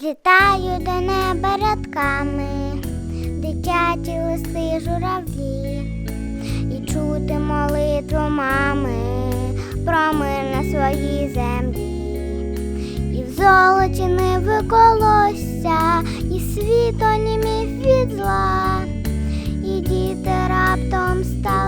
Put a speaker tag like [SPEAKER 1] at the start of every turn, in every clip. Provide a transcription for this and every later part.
[SPEAKER 1] Злітаю до неба рядками, дитячі листи журавлі, і чути молитву мами про мир на своїй землі, і в золоті не колосся, і світ онімів від зла, і діти раптом стали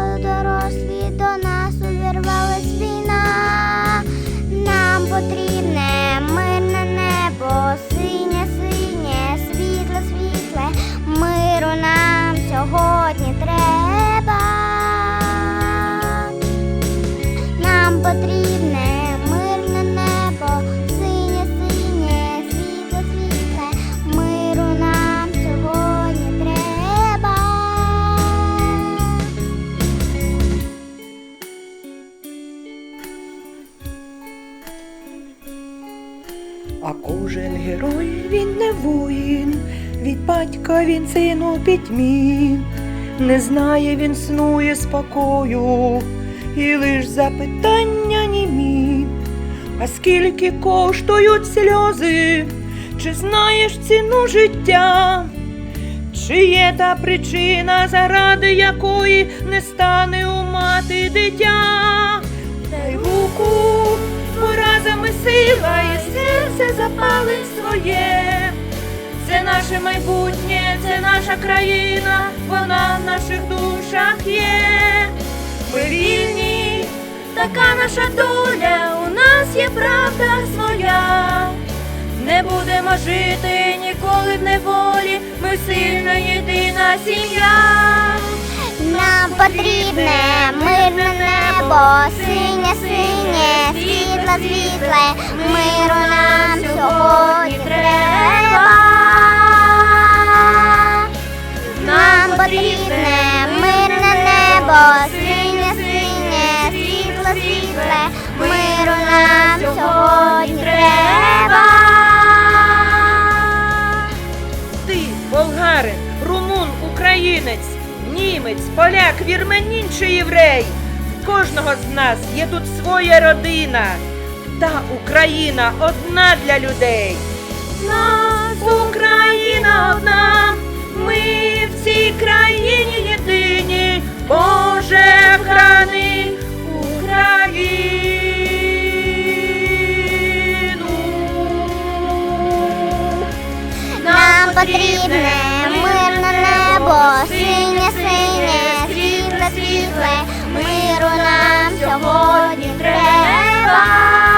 [SPEAKER 2] А кожен герой він не воїн, від батька він син у пітьмі, не знає він снує спокою, і лиш запитання німі. А скільки коштують сльози, чи знаєш ціну життя? Чи є та причина, заради якої не стане у мати дитя? Дай руку поразами сила серце запалить своє. Це наше майбутнє, це наша країна, вона в наших душах є. Ми
[SPEAKER 3] вільні, така наша доля, у нас є правда своя. Не будемо жити ніколи в неволі, ми сильна єдина сім'я.
[SPEAKER 1] Нам потрібне мирне небо, синє, синє, світле, світле, миру нам сьогодні треба. Нам потрібне мирне небо, синє, синє, світле, світле, миру нам сьогодні треба.
[SPEAKER 2] Ти, болгарин, румун, українець, німець, поляк, вірменін чи єврей. Кожного з нас є тут своя родина. Та Україна одна для людей. Нас Україна одна, ми в цій країні єдині. Боже, вхрани Україну.
[SPEAKER 1] Нам потрібне мирне небо, синє, синє, світле, світле, миру нам сьогодні треба.